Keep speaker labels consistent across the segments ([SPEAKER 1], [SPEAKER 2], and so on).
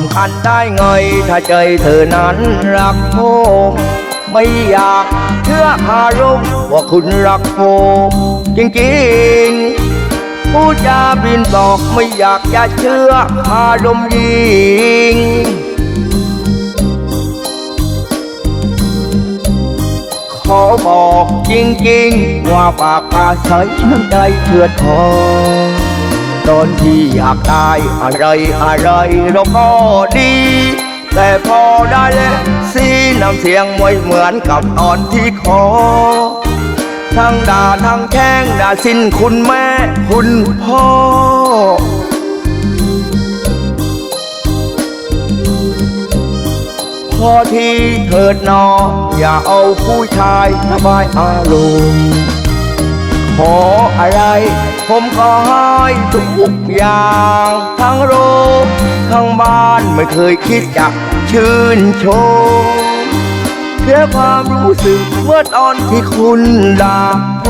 [SPEAKER 1] ำกันได้ไงถ้าใจเธอนั้นรักผมไม่อยากเชื่อคารมว่าคุณรักผมจริงๆผู้จาบินบอกไม่อยากจะเชื่อคารมยิงขอบอกจริงๆ ว่าปากกาใสน้ำใจเถือดทอง ตอนที่อยากได้อะไรอะไรเราก็ดี แต่พอได้แล้วสีน้ำเสียงไม่เหมือนกับตอนที่ขอ ทั้งด่าทั้งแช่งด่าสิ้นคุณแม่คุณพ่อพอที่เถิดนอ อย่าเอาผู้ชายระบายอารมณ์ ขออะไร ผมก็ให้ทุกอย่าง ทั้งโรงทั้งบ้านไม่เคยคิดจะชื่นชมเสียความรู้สึกเมื่อตอนที่คุณด่าผ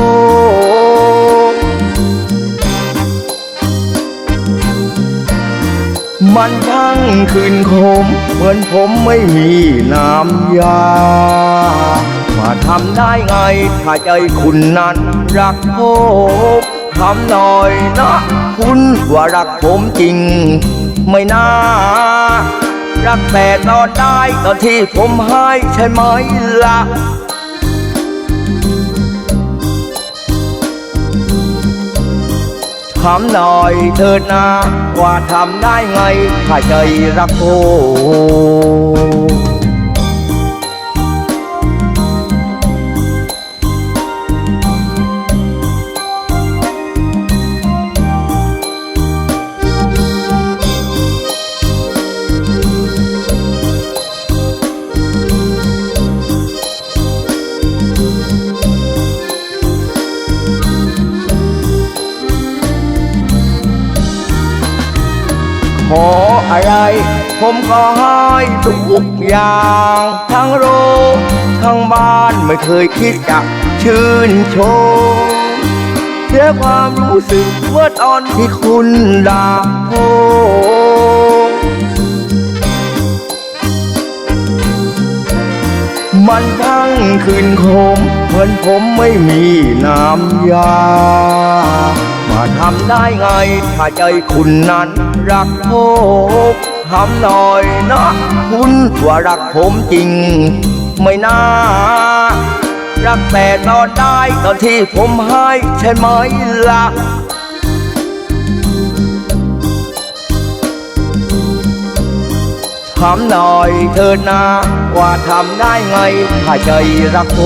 [SPEAKER 1] มมันทั้งคืนคม เหมือนผมไม่มีน้ำยา มาทำได้ไง ถ้าใจคุณนั้นรักผมทำหน่อยนะ คุณว่ารักผมจริง ไม่น่า รักแต่ตอนได้ตอนที่ผมให้ใช่ไหมล่ะถามหน่อยเถิดนะว่าทำได้ไง ถ้าใจรักโอ ออะไร ผมก็ให้ทุกอย่าง ทั้งโรงทั้งบ้านไม่เคยคิดจะชื่นชมเสียความรู้สึกเมื่อตอนที่คุณด่าผมมันทั้งคืนคมเหมือนผมไม่มีน้ำยา ทำได้ไง ถ้าใจคุณนั้นรักผมทำหน่อยนะ คุณว่ารักผมจริง ไม่น่า รักแต่ตอนได้ตอนที่ผมให้ใช่ไหมล่ะถามหน่อยเถิดนะว่าทำได้ไง ถ้าใจรักโอ